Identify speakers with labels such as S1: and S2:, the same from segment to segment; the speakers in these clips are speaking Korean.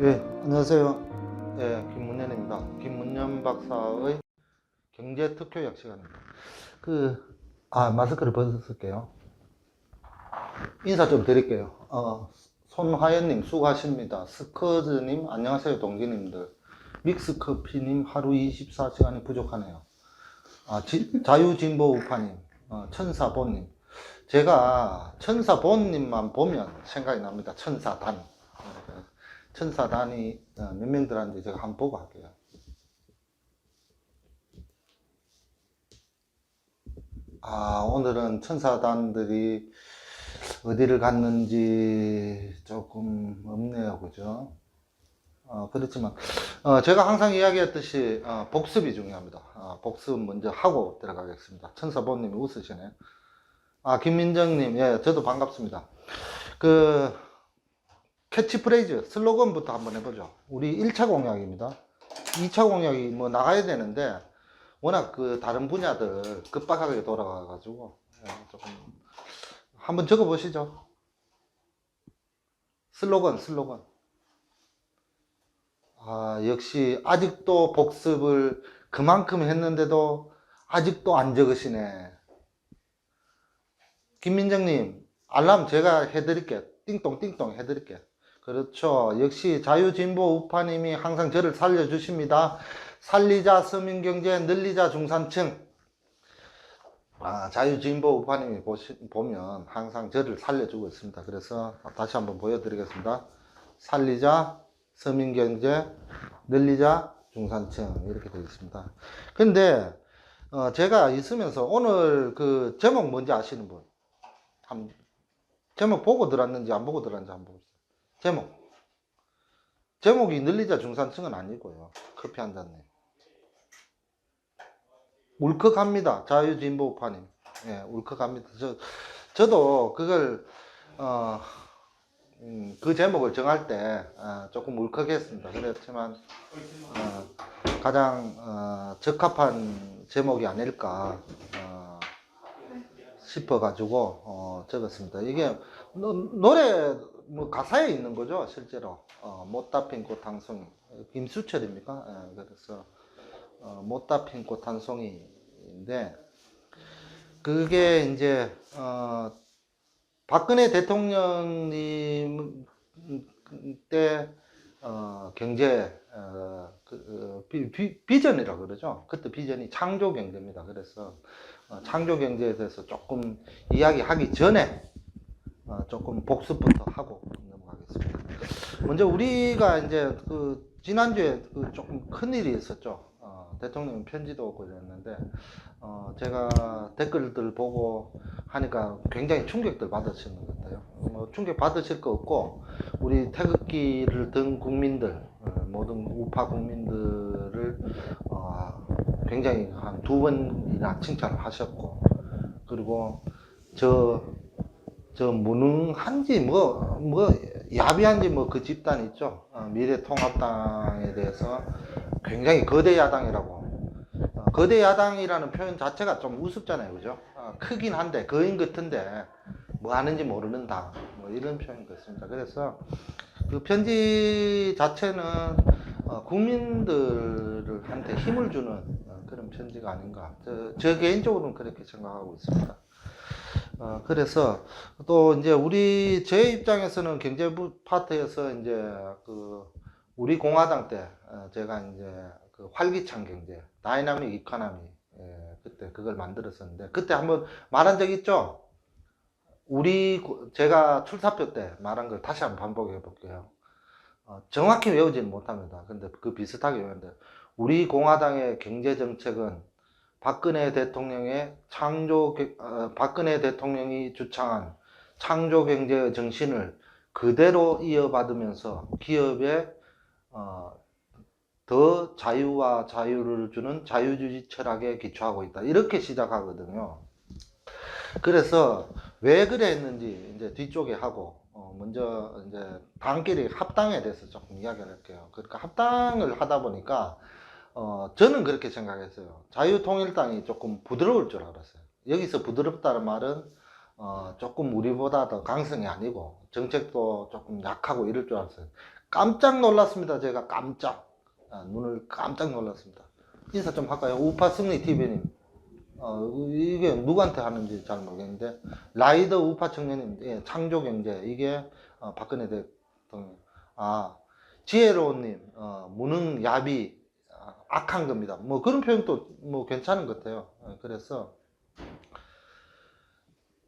S1: 예, 안녕하세요. 예, 김문현입니다. 김문현 박사의 경제 특효약 시간입니다. 그, 아, 마스크를 벗을게요. 인사 좀 드릴게요. 어, 손화연님, 수고하십니다. 스커즈님, 안녕하세요, 동기님들. 믹스커피님, 하루 24시간이 부족하네요. 아, 지- 자유진보 우파님, 어, 천사본님. 제가 천사본님만 보면 생각이 납니다. 천사단. 어, 천사단이 어, 몇명 들었는지 제가 한번 보고 할게요. 아, 오늘은 천사단들이 어디를 갔는지 조금 없네요. 그죠? 어, 그렇지만, 어, 제가 항상 이야기했듯이, 어, 복습이 중요합니다. 어, 복습 먼저 하고 들어가겠습니다. 천사보님이 웃으시네. 아, 김민정님, 예, 저도 반갑습니다. 그, 캐치프레이즈, 슬로건부터 한번 해보죠. 우리 1차 공약입니다. 2차 공약이 뭐 나가야 되는데, 워낙 그 다른 분야들 급박하게 돌아가가지고, 예, 조금, 한번 적어보시죠. 슬로건, 슬로건. 아, 역시 아직도 복습을 그만큼 했는데도 아직도 안 적으시네. 김민정님, 알람 제가 해드릴게요. 띵동, 띵동 해드릴게요. 그렇죠. 역시 자유진보 우파님이 항상 저를 살려주십니다. 살리자 서민경제, 늘리자 중산층. 아, 자유진보 우파님이 보시, 보면 항상 저를 살려주고 있습니다. 그래서 다시 한번 보여드리겠습니다. 살리자 서민경제, 늘리자 중산층 이렇게 되어 있습니다. 근데 어, 제가 있으면서 오늘 그 제목 뭔지 아시는 분? 한 제목 보고 들었는지 안 보고 들었는지 한번 보세요. 제목. 제목이 늘리자 중산층은 아니고요. 커피 한 잔님. 울컥합니다. 자유진보파님. 예, 울컥합니다. 저, 저도 그걸, 어, 음, 그 제목을 정할 때, 어, 조금 울컥했습니다. 그렇지만, 어, 가장, 어, 적합한 제목이 아닐까, 어, 싶어가지고, 어, 적었습니다. 이게, 노, 노래, 뭐, 가사에 있는 거죠, 실제로. 어, 못다 핀꽃한 송이. 김수철입니까? 예, 그래서, 어, 못다 핀꽃한 송이인데, 그게 이제, 어, 박근혜 대통령님 때, 어, 경제, 어, 그, 어, 비, 비, 비전이라고 그러죠. 그때 비전이 창조 경제입니다. 그래서, 어, 창조 경제에 대해서 조금 이야기하기 전에, 어, 조금 복습부터 하고 넘어가겠습니다. 먼저 우리가 이제 그 지난주에 그 조금 큰 일이 있었죠. 어, 대통령 편지도 오고 이랬는데, 어, 제가 댓글들 보고 하니까 굉장히 충격들 받으시는 것 같아요. 뭐 충격 받으실 거 없고, 우리 태극기를 든 국민들, 어, 모든 우파 국민들을 어, 굉장히 한 두 번이나 칭찬을 하셨고, 그리고 저 저 무능한지 뭐 뭐 야비한지 뭐 그 집단 있죠. 어, 미래통합당에 대해서 굉장히 거대 야당이라고. 어, 거대 야당이라는 표현 자체가 좀 우습잖아요. 그죠? 어, 크긴 한데 거인 같은데 뭐 하는지 모르는 당 뭐 이런 표현 같습니다. 그래서 그 편지 자체는 어, 국민들한테 힘을 주는 어, 그런 편지가 아닌가. 저, 저 개인적으로는 그렇게 생각하고 있습니다. 어, 그래서 또 이제 우리 제 입장에서는 경제부 파트에서 이제 그 우리 공화당 때 어, 제가 이제 그 활기찬 경제, 다이나믹 이코노미 예, 그때 그걸 만들었었는데 그때 한번 말한 적 있죠? 우리 고- 제가 출사표 때 말한 걸 다시 한번 반복해 볼게요. 어, 정확히 외우지는 못합니다. 근데 그 비슷하게 외우는데 우리 공화당의 경제 정책은 박근혜 대통령의 창조, 개- 어, 박근혜 대통령이 주창한 창조 경제 정신을 그대로 이어받으면서 기업에 어, 더 자유와 자유를 주는 자유주의 철학에 기초하고 있다. 이렇게 시작하거든요. 그래서 왜 그래 했는지 이제 뒤쪽에 하고 어, 먼저 이제 당끼리 합당에 대해서 조금 이야기를 할게요. 그러니까 합당을 하다 보니까 어, 저는 그렇게 생각했어요. 자유통일당이 조금 부드러울 줄 알았어요. 여기서 부드럽다는 말은 어, 조금 우리보다 더 강성이 아니고 정책도 조금 약하고 이럴 줄 알았어요. 깜짝 놀랐습니다. 제가 깜짝. 아, 눈을 깜짝 놀랐습니다. 인사 좀 할까요? 우파 승리 TV님. 어, 이게 누구한테 하는지 잘 모르겠는데, 라이더 우파 청년님, 예, 창조 경제, 이게, 어, 박근혜 대통령. 아, 지혜로운님, 어, 무능 야비, 아, 악한 겁니다. 뭐 그런 표현도 뭐 괜찮은 것 같아요. 어, 그래서,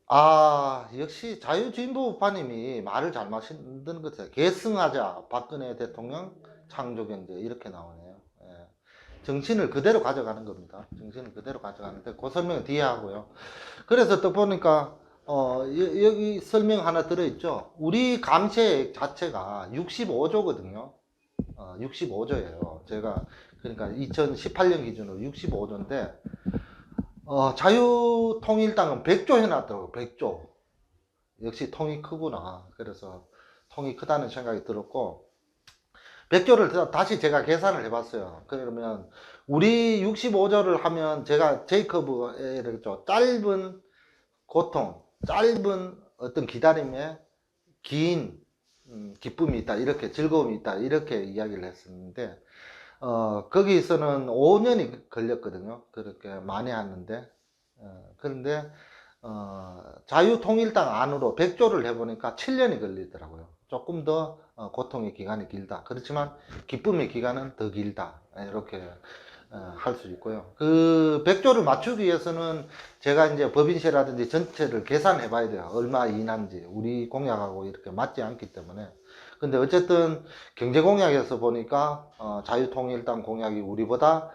S1: 아, 역시 자유진보우파님이 말을 잘 만드는 것 같아요. 계승하자, 박근혜 대통령, 창조경제, 이렇게 나오네요. 예. 정신을 그대로 가져가는 겁니다. 정신을 그대로 가져가는데, 그 설명은 뒤에 하고요. 그래서 또 보니까, 어, 여- 여기 설명 하나 들어있죠. 우리 감세액 자체가 65조거든요. 어, 65조예요. 제가, 그러니까 2018년 기준으로 65조인데, 어, 자유통일당은 100조 해놨더라고, 100조. 역시 통이 크구나. 그래서 통이 크다는 생각이 들었고, 100조를 다시 제가 계산을 해봤어요. 그러면, 우리 65조를 하면 제가 제이커브에 그랬죠. 짧은 고통, 짧은 어떤 기다림에 긴 음, 기쁨이 있다. 이렇게 즐거움이 있다. 이렇게 이야기를 했었는데, 어, 거기서는 5년이 걸렸거든요. 그렇게 만회하는데. 어, 그런데, 어, 자유통일당 안으로 100조를 해보니까 7년이 걸리더라고요. 조금 더 어, 고통의 기간이 길다. 그렇지만 기쁨의 기간은 더 길다. 이렇게 어, 할 수 있고요. 그 100조를 맞추기 위해서는 제가 이제 법인세라든지 전체를 계산해 봐야 돼요. 얼마 이난지. 우리 공약하고 이렇게 맞지 않기 때문에. 근데 어쨌든 경제 공약에서 보니까 어, 자유통일당 공약이 우리보다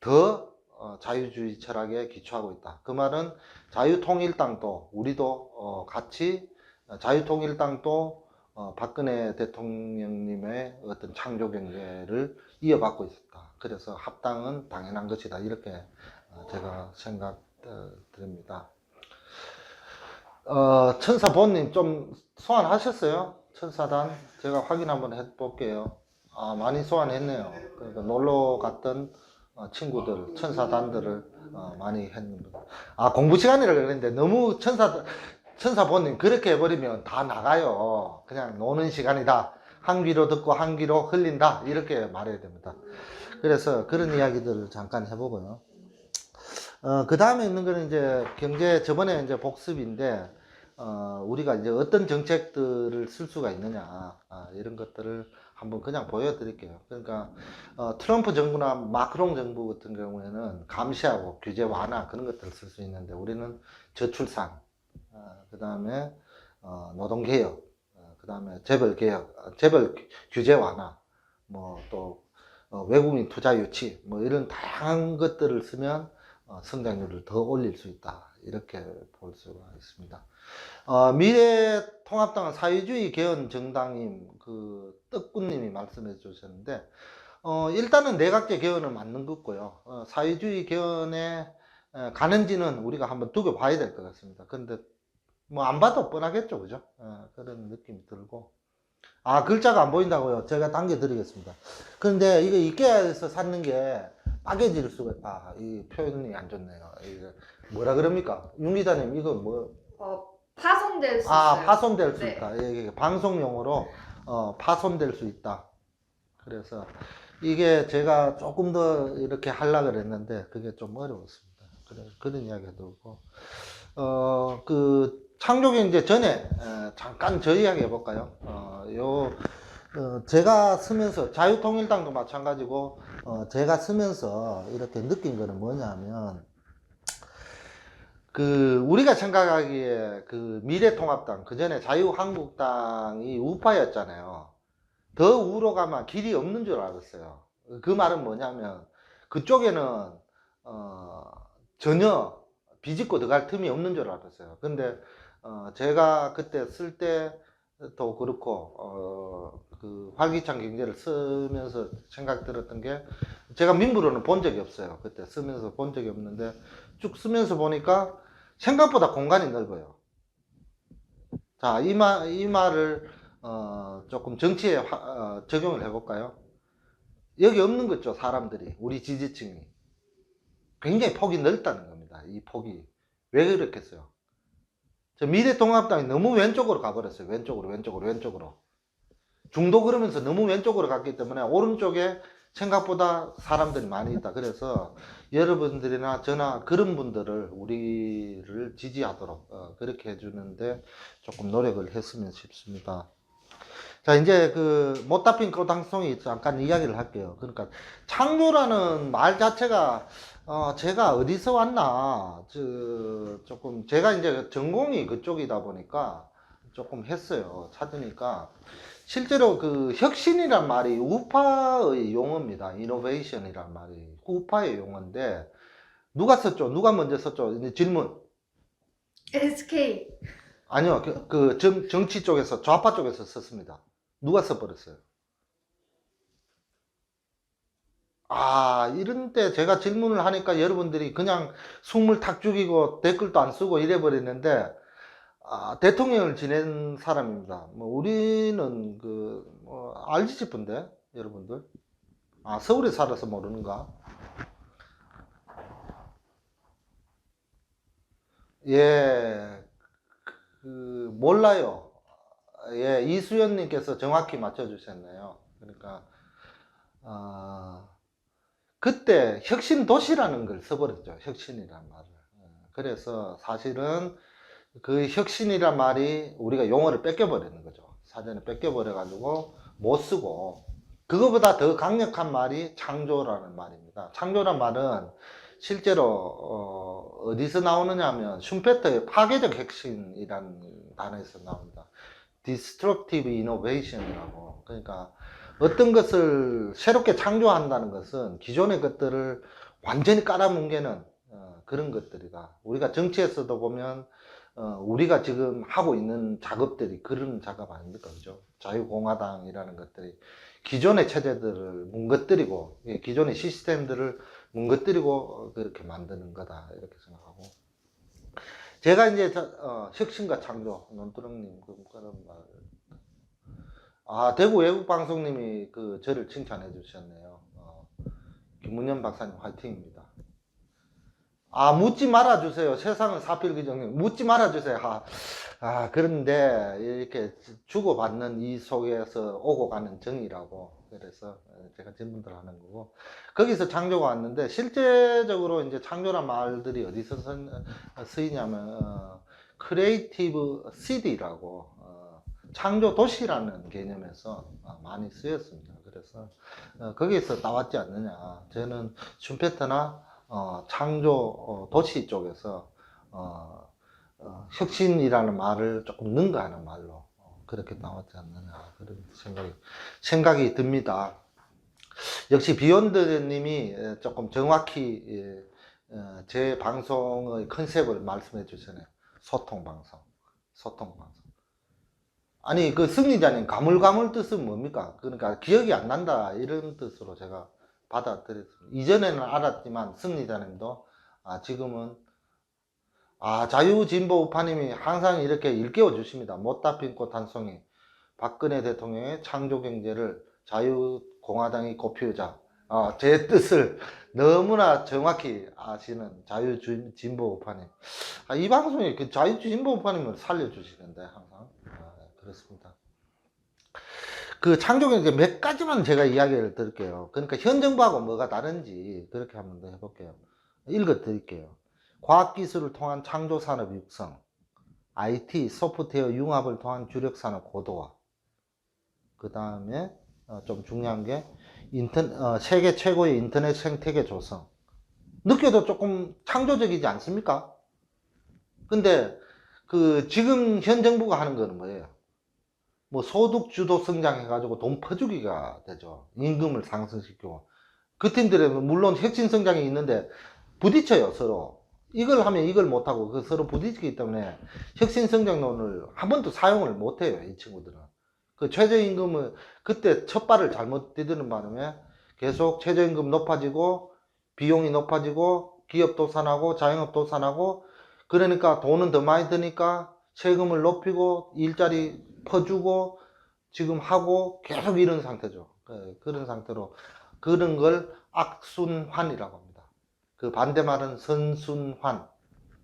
S1: 더 어, 자유주의 철학에 기초하고 있다. 그 말은 자유통일당도 우리도 어, 같이 어, 자유통일당도 어, 박근혜 대통령님의 어떤 창조 경제를 이어받고 있었다. 그래서 합당은 당연한 것이다. 이렇게 어, 제가 생각 드립니다. 어, 천사본님 좀 소환하셨어요? 천사단 제가 확인 한번 해볼게요. 아 많이 소환했네요. 그러니까 놀러 갔던 어, 친구들 천사단들을 어, 많이 했는데 아 공부 시간이라 그랬는데 너무 천사 천사본님 그렇게 해버리면 다 나가요. 그냥 노는 시간이다. 한 귀로 듣고 한 귀로 흘린다. 이렇게 말해야 됩니다. 그래서 그런 이야기들을 잠깐 해보고요. 어, 그 다음에 있는 거는 이제 경제, 저번에 이제 복습인데, 어, 우리가 이제 어떤 정책들을 쓸 수가 있느냐, 아, 이런 것들을 한번 그냥 보여드릴게요. 그러니까, 어, 트럼프 정부나 마크롱 정부 같은 경우에는 감시하고 규제 완화 그런 것들을 쓸 수 있는데, 우리는 저출산, 그 다음에, 어, 노동 개혁, 그 다음에 재벌 개혁, 어, 재벌 규- 규제 완화, 뭐 또, 어, 외국인 투자 유치, 뭐 이런 다양한 것들을 쓰면 어, 성장률을 더 올릴 수 있다. 이렇게 볼 수가 있습니다. 어, 미래통합당은 사회주의 개헌 정당임, 그, 떡구님이 말씀해 주셨는데, 어, 일단은 내각제 개헌은 맞는 거고요. 어, 사회주의 개헌에 에, 가는지는 우리가 한번 두고 봐야 될 것 같습니다. 그런데 뭐 안 봐도 뻔하겠죠, 그죠? 어, 그런 느낌이 들고. 아, 글자가 안 보인다고요? 제가 당겨 드리겠습니다. 그런데 이거 이케아에서 샀는 게 빠개질 수가, 아, 이 표현이 안 좋네요. 이게 뭐라 그럽니까? 윤 기자님, 이거 뭐,
S2: 어, 파손될 수
S1: 아,
S2: 있어요.
S1: 파손될 수
S2: 네.
S1: 있다. 이게 방송용으로, 어, 파손될 수 있다. 그래서 이게 제가 조금 더 이렇게 하려고 그랬는데, 그게 좀 어려웠습니다. 그래, 그런 이야기가 들고. 어, 그, 창조경제 전에, 에, 잠깐 저 이야기 해볼까요? 어, 요, 어, 제가 쓰면서, 자유통일당도 마찬가지고, 어, 제가 쓰면서 이렇게 느낀 거는 뭐냐면, 그, 우리가 생각하기에 그 미래통합당, 그 전에 자유한국당이 우파였잖아요. 더 우로 가면 길이 없는 줄 알았어요. 그 말은 뭐냐면, 그쪽에는, 어, 전혀 비집고 들어갈 틈이 없는 줄 알았어요. 근데, 어, 제가 그때 쓸 때도 그렇고, 어, 그 활기찬 경제를 쓰면서 생각 들었던 게, 제가 민부로는 본 적이 없어요. 그때 쓰면서 본 적이 없는데, 쭉 쓰면서 보니까 생각보다 공간이 넓어요. 자, 이 말, 이 말을, 어, 조금 정치에 화- 어, 적용을 해볼까요? 여기 없는 거죠, 사람들이. 우리 지지층이. 굉장히 폭이 넓다는 겁니다. 이 폭이. 왜 그렇겠어요? 저 미래통합당이 너무 왼쪽으로 가버렸어요. 왼쪽으로, 왼쪽으로, 왼쪽으로. 중도 그러면서 너무 왼쪽으로 갔기 때문에 오른쪽에 생각보다 사람들이 많이 있다. 그래서 여러분들이나 저나 그런 분들을 우리를 지지하도록 어, 그렇게 해주는데 조금 노력을 했으면 싶습니다. 자 이제 그 못다핀 고당성이 잠깐 이야기를 할게요. 그러니까 창조라는 말 자체가 어 제가 어디서 왔나 저 조금 제가 이제 전공이 그쪽이다 보니까 조금 했어요. 찾으니까 실제로 그 혁신이란 말이 우파의 용어입니다. 이노베이션이란 말이 우파의 용어인데 누가 썼죠? 누가 먼저 썼죠? 이제 질문.
S2: SK
S1: 아니요, 그, 그 정, 정치 쪽에서 좌파 쪽에서 썼습니다. 누가 써버렸어요? 아, 이런 때 제가 질문을 하니까 여러분들이 그냥 숨을 탁 죽이고 댓글도 안 쓰고 이래 버리는데 아, 대통령을 지낸 사람입니다. 뭐 우리는 그 뭐, 알지 싶은데 여러분들. 아, 서울에 살아서 모르는가? 예, 그 몰라요. 예, 이수연님께서 정확히 맞춰주셨네요. 그러니까 아, 그때 혁신 도시라는 걸 써버렸죠. 혁신이란 말을. 예, 그래서 사실은 그 혁신이란 말이 우리가 용어를 뺏겨버리는 거죠. 사전에 뺏겨버려가지고 못 쓰고 그거보다 더 강력한 말이 창조라는 말입니다. 창조란 말은 실제로 어, 디서 나오느냐 하면 슈페터의 파괴적 혁신이라는 단어에서 나옵니다. Destructive Innovation이라고 그러니까 어떤 것을 새롭게 창조한다는 것은 기존의 것들을 완전히 깔아뭉개는 어, 그런 것들이다. 우리가 정치에서도 보면 어, 우리가 지금 하고 있는 작업들이 그런 작업 아닙니까? 그죠? 자유공화당이라는 것들이 기존의 체제들을 뭉거뜨리고, 예, 기존의 시스템들을 뭉거뜨리고 그렇게 만드는 거다. 이렇게 생각하고. 제가 이제 저, 어, 혁신과 창조, 논두렁님 그- 그런 말. 아, 대구 외국 방송님이 그 저를 칭찬해 주셨네요. 어, 김문현 박사님 화이팅입니다. 아, 묻지 말아 주세요. 세상은 사필규정님. 묻지 말아 주세요. 아, 아, 그런데 이렇게 주고받는 이 속에서 오고 가는 정이라고. 그래서 제가 질문들 하는 거고. 거기서 창조가 왔는데, 실제적으로 이제 창조란 말들이 어디서 선- 쓰이냐면, 어, 크리에이티브 시티라고, 어, 창조 도시라는 개념에서 어, 많이 쓰였습니다. 그래서, 어, 거기서 나왔지 않느냐. 저는 슈페터나 어, 창조 어, 도시 쪽에서 어, 어, 혁신이라는 말을 조금 능가하는 말로 어, 그렇게 나왔지 않느냐 그런 생각이 생각이 듭니다. 역시 비욘드님이 에, 조금 정확히 예, 어, 제 방송의 컨셉을 말씀해 주시네요. 소통 방송, 소통 방송. 아니 그 승리자님 가물가물 뜻은 뭡니까? 그러니까 기억이 안 난다 이런 뜻으로 제가 받아들였습니다. 이전에는 알았지만 승리자님도 아, 지금은 아, 자유진보 우파님이 항상 이렇게 일깨워 주십니다. 못다 핀 꽃 한 송이. 박근혜 대통령의 창조 경제를 자유공화당이 꽃피우자. 아, 제 뜻을 너무나 정확히 아시는 자유진보 우파님. 아, 이 방송에 그 자유진보 우파님을 살려주시는데 항상 아, 그렇습니다. 그 창조경제 몇 가지만 제가 이야기를 드릴게요. 그러니까 현 정부하고 뭐가 다른지 그렇게 한번 더 해볼게요. 읽어 드릴게요. 과학기술을 통한 창조산업 육성, IT, 소프트웨어 융합을 통한 주력산업 고도화, 그 다음에 좀 중요한 게 인터, 어, 세계 최고의 인터넷 생태계 조성. 느껴도 조금 창조적이지 않습니까? 근데 그 지금 현 정부가 하는 거는 뭐예요? 뭐 소득 주도 성장해가지고 돈 퍼주기가 되죠. 임금을 상승시키고. 그 팀들은 물론 혁신 성장이 있는데 부딪혀요, 서로. 이걸 하면 이걸 못하고 그 서로 부딪히기 때문에 혁신 성장론을 한 번도 사용을 못해요, 이 친구들은. 그 최저임금을 그때 첫 발을 잘못 디드는 바람에 계속 최저임금 높아지고 비용이 높아지고 기업 도 산하고 자영업 도 산하고 그러니까 돈은 더 많이 드니까 세금을 높이고 일자리 퍼주고 지금 하고 계속 이런 상태죠. 그- 그런 상태로 그런 걸 악순환이라고 합니다. 그 반대말은 선순환.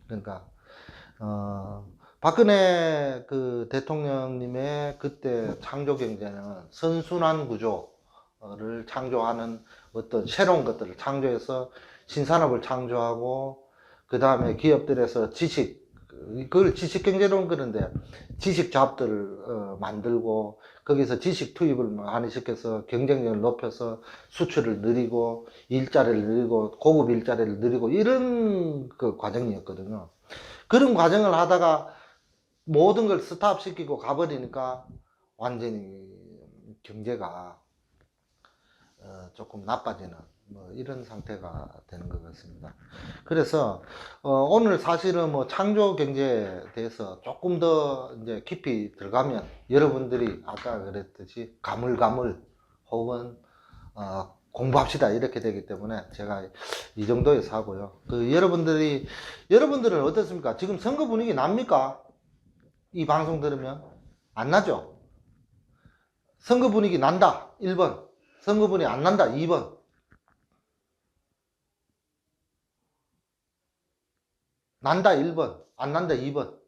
S1: 그러니까 어, 박근혜 그 대통령님의 그때 창조 경제는 선순환 구조를 창조하는 어떤 새로운 것들을 창조해서 신산업을 창조하고 그 다음에 기업들에서 지식 그걸 지식 경제론 그런데 지식 잡들을 어, 만들고 거기서 지식 투입을 많이 시켜서 경쟁력을 높여서 수출을 늘리고 일자리를 늘리고 고급 일자리를 늘리고 이런 그 과정이었거든요. 그런 과정을 하다가 모든 걸 스탑시키고 가버리니까 완전히 경제가 어, 조금 나빠지는 뭐 이런 상태가 되는 것 같습니다. 그래서 어, 오늘 사실은 뭐 창조 경제에 대해서 조금 더 이제 깊이 들어가면 여러분들이 아까 그랬듯이 가물가물 혹은 어, 공부합시다 이렇게 되기 때문에 제가 이 정도에서 하고요. 그 여러분들이 여러분들은 어떻습니까? 지금 선거 분위기 납니까? 이 방송 들으면 안 나죠? 선거 분위기 난다 1번 선거 분위기 안 난다. 2번. 난다. 1번. 안 난다. 2번.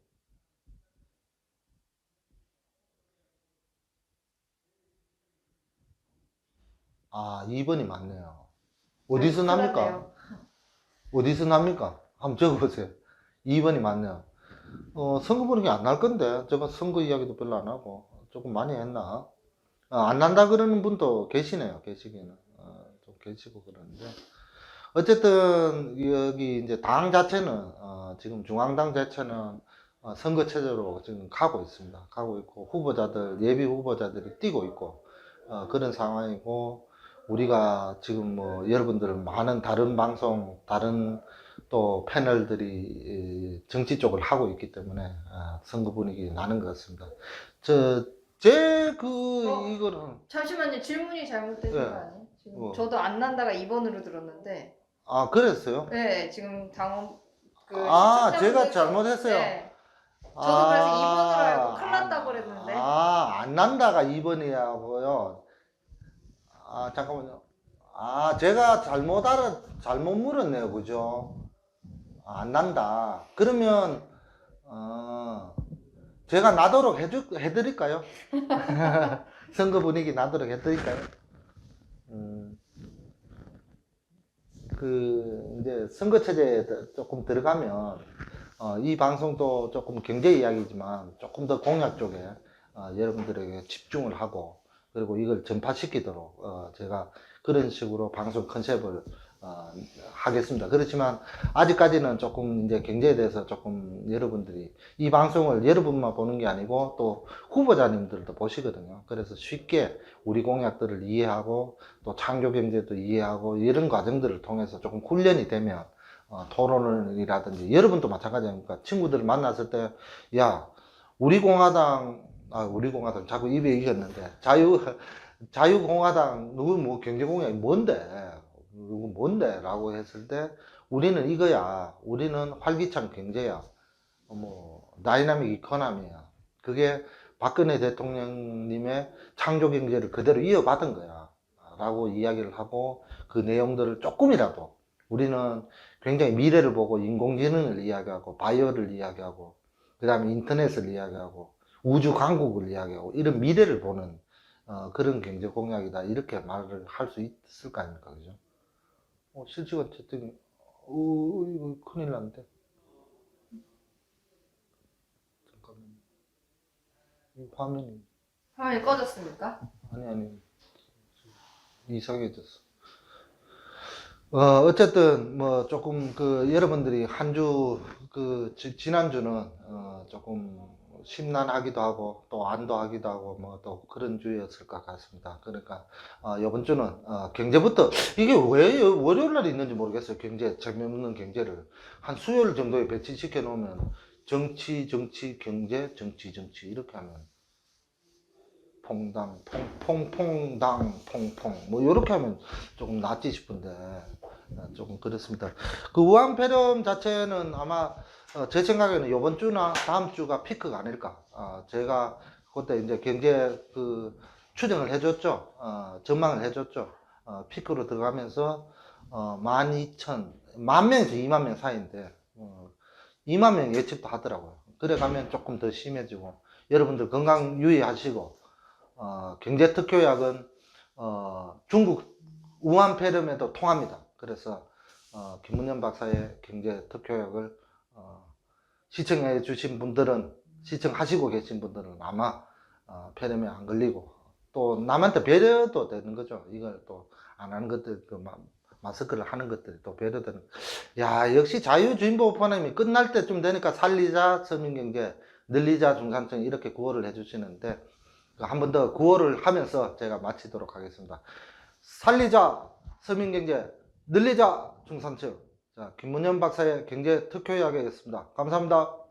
S1: 아 2번이 맞네요. 어디서
S2: 네,
S1: 납니까?
S2: 그러네요.
S1: 어디서 납니까? 한번 적어보세요. 2번이 맞네요. 어, 선거 분위기 안날 건데. 제가 선거 이야기도 별로 안 하고. 조금 많이 했나? 어, 안 난다 그러는 분도 계시네요 계시기는. 어, 좀 계시고 그러는데. 어쨌든 여기 이제 당 자체는 어, 지금 중앙당 자체는 어, 선거 체제로 지금 가고 있습니다. 가고 있고 후보자들 예비 후보자들이 뛰고 있고 어, 그런 상황이고 우리가 지금 뭐 여러분들 많은 다른 방송 다른 또 패널들이 이 정치 쪽을 하고 있기 때문에 아, 선거 분위기 나는 것 같습니다. 저 제 그
S2: 어?
S1: 이거는
S2: 잠시만요. 질문이 잘못되신
S1: 네.
S2: 거 아니에요? 지금
S1: 뭐.
S2: 저도 안 난다가 2번으로 들었는데,
S1: 아 그랬어요?
S2: 네, 지금 당원 그
S1: 아,
S2: 시청자분들도-
S1: 제가 잘못했어요.
S2: 네, 저도 그래서 2번으로 알고 큰일 났다고 그랬는데.
S1: 아, 안 난다가 2번이라고요. 아, 잠깐만요. 아, 제가 잘못 알아, 잘못 물었네요. 그죠? 아, 안 난다. 그러면, 어, 제가 나도록 해주, 해드릴까요? 선거 분위기 나도록 해드릴까요? 음, 그, 이제 선거체제에 조금 들어가면, 어, 이 방송도 조금 경제 이야기지만 조금 더 공약 쪽에 어, 여러분들에게 집중을 하고 그리고 이걸 전파시키도록 어, 제가 그런 식으로 방송 컨셉을 어, 하겠습니다. 그렇지만 아직까지는 조금 이제 경제에 대해서 조금 여러분들이 이 방송을 여러분만 보는 게 아니고 또 후보자님들도 보시거든요. 그래서 쉽게 우리 공약들을 이해하고 또 창조 경제도 이해하고 이런 과정들을 통해서 조금 훈련이 되면 어, 토론이라든지 여러분도 마찬가지 아닙니까? 친구들을 만났을 때, 야, 우리 공화당, 아, 우리 공화당 자꾸 입에 이겼는데, 자유, 자유공화당, 누구 뭐 경제공약이 뭔데? 누구 뭔데? 라고 했을 때, 우리는 이거야. 우리는 활기찬 경제야. 뭐, 다이나믹 이코노미야. 그게 박근혜 대통령님의 창조 경제를 그대로 이어받은 거야. 라고 이야기를 하고, 그 내용들을 조금이라도 우리는 굉장히 미래를 보고 인공지능을 이야기하고 바이오를 이야기하고 그 다음에 인터넷을 이야기하고 우주 강국을 이야기하고 이런 미래를 보는 어, 그런 경제 공약이다 이렇게 말을 할 수 있을 거 아닙니까 그죠? 어, 실시간 채팅 어, 이거 큰일 났는데. 잠깐만 이 화면이.
S2: 화면이 꺼졌습니까?
S1: 아니 아니. 이상해졌어. 어 어쨌든 뭐 조금 그 여러분들이 한 주 그 지난주는 어 조금 심란하기도 하고 또 안도하기도 하고 뭐 또 그런 주였을 것 같습니다. 그러니까 어 이번 주는 어 경제부터 이게 왜 월요일 날 있는지 모르겠어요. 경제 재미없는 경제를 한 수요일 정도에 배치시켜 놓으면 정치 정치 경제 정치 정치 이렇게 하면 퐁당 퐁 퐁퐁당 퐁퐁 뭐 이렇게 하면 조금 낫지 싶은데 어, 조금 그렇습니다. 그 우한폐렴 자체는 아마 어, 제 생각에는 이번 주나 다음 주가 피크가 아닐까. 어, 제가 그때 이제 경제 그 추정을 해줬죠. 어, 전망을 해줬죠. 어, 피크로 들어가면서 어, 12,000, 만 명에서 2만 명 사이인데 어, 2만 명 예측도 하더라고요. 그래 가면 조금 더 심해지고 여러분들 건강 유의하시고 어, 경제 특효약은 어, 중국 우한 폐렴에도 통합니다. 그래서 어, 김문현 박사의 경제 특효약을 어, 시청해 주신 분들은 시청하시고 계신 분들은 아마 어, 폐렴에 안 걸리고 또 남한테 배려도 되는 거죠. 이걸 또 안 하는 것들 그 마, 마스크를 하는 것들이 또 배려되는. 야 역시 자유주의보 포럼이 끝날 때쯤 되니까 살리자 서민경제 늘리자 중산층 이렇게 구호를 해주시는데 한 번 더 구호를 하면서 제가 마치도록 하겠습니다. 살리자 서민경제 늘리자 중산층. 자 김문현 박사의 경제 특효약이었습니다. 감사합니다.